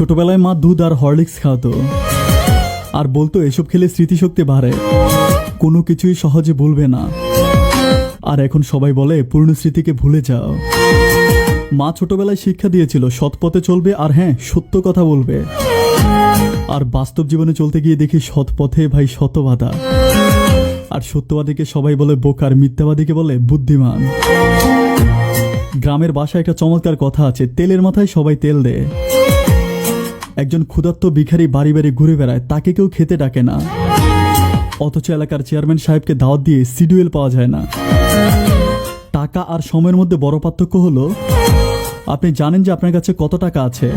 ছোটবেলায় মা দুধ আর হরলিক্স খাওয়াতো। আর বলতো, এসব খেলে স্মৃতিশক্তি বাড়ে। কোনো কিছুই সহজে ভুলবে না। আর এখন সবাই বলে পুরনো স্মৃতিকে ভুলে যাও। মা ছোটবেলায় শিক্ষা দিয়েছিল, সৎ পথে চলবে আর হ্যাঁ সত্য কথা বলবে। আর বাস্তব জীবনে চলতে গিয়ে দেখি, সৎ পথে ভাই শতবাদা আর সত্যবাদীকে সবাই বলে বোকার মিথ্যাবাদীকে বলে, বুদ্ধিমান। গ্রামের বাসায় একটা চমৎকার কথা আছে, তেলের মাথায় সবাই তেল দেয়। একজন ক্ষুধার্ত ভিখারি বাড়ি বাড়ি ঘুরে বেড়ায়, তাকে কেউ খেতে ডাকে না। অথচ এলাকার চেয়ারম্যান সাহেবকে দাওয়াত দিয়ে সিডিউল পাওয়া যায় না। টাকা আর সময়ের মধ্যে বড় পার্থক্য হলো, আপনি জানেন যে আপনার কাছে কত টাকা আছে।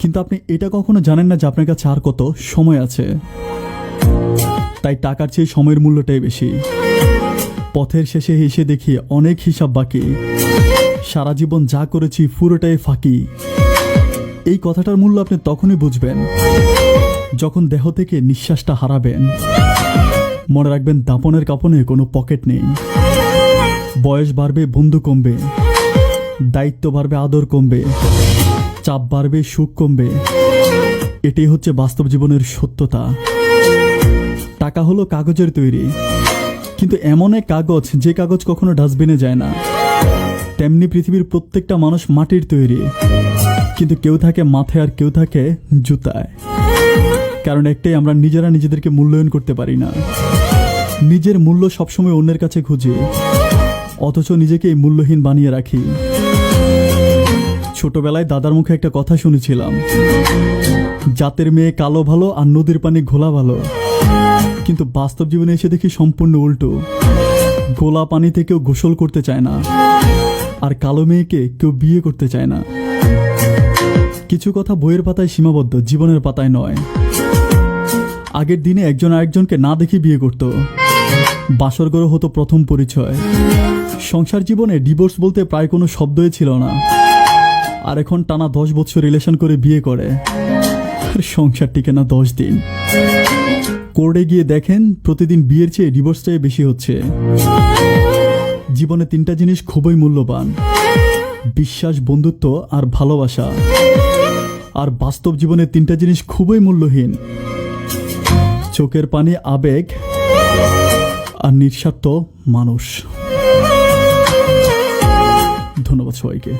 কিন্তু আপনি এটা কখনো জানেন না যে আপনার কাছে আর কত সময় আছে। তাই টাকার চেয়ে সময়ের মূল্যটাই বেশি। পথের শেষে এসে দেখি অনেক হিসাব বাকি। সারা জীবন যা করেছি পুরোটাই ফাঁকি। এই কথাটার মূল্য আপনি তখনই বুঝবেন, যখন দেহ থেকে নিঃশ্বাসটা হারাবেন। মনে রাখবেন, দাপনের কাপনে কোনো পকেট নেই। বয়স বাড়বে, বন্ধু কমবে। দায়িত্ব বাড়বে, আদর কমবে। চাপ বাড়বে, সুখ কমবে। এটাই হচ্ছে বাস্তব জীবনের সত্যতা। টাকা হলো কাগজের তৈরি। কিন্তু এমন এক কাগজ, যে কাগজ কখনো ডাস্টবিনে যায় না। তেমনি পৃথিবীর প্রত্যেকটা মানুষ মাটির তৈরি। কিন্তু কেউ থাকে মাথায় আর কেউ থাকে জুতায়। কারণ একটাই, আমরা নিজেরা নিজেদেরকে মূল্যায়ন করতে পারি না। নিজের মূল্য সবসময় অন্যের কাছে খুঁজি, অথচ নিজেকে মূল্যহীন বানিয়ে রাখি। ছোটবেলায় দাদার মুখে একটা কথা শুনেছিলাম, জাতের মেয়ে কালো ভালো আর নদীর পানি ঘোলা ভালো। কিন্তু বাস্তব জীবনে এসে দেখি সম্পূর্ণ উল্টো। গোলা পানি থেকেও গোসল করতে চায় না, আর কালো মেয়েকে কেউ বিয়ে করতে চায় না। কিছু কথা বইয়ের পাতায় সীমাবদ্ধ, জীবনের পাতায় নয়। আগের দিনে একজন আরেকজনকে না দেখে বিয়ে করত। বাসর হতো প্রথম পরিচয়। সংসার জীবনে ডিভোর্স বলতে প্রায় কোনো শব্দই ছিল না। আর এখন টানা দশ বছর রিলেশন করে বিয়ে করে। আর সংসার টিকে না দশ দিন। কোর্টে গিয়ে দেখেন, প্রতিদিন বিয়ের চেয়ে ডিভোর্সটাই বেশি হচ্ছে। জীবনে তিনটা জিনিস খুবই মূল্যবান। বিশ্বাস, বন্ধুত্ব আর ভালোবাসা। আর বাস্তব জীবনে তিনটা জিনিস খুবই মূল্যহীন। চোখের পানি আবেগ আর নিঃস্বার্থ মানুষ। ধন্যবাদ সবাইকে।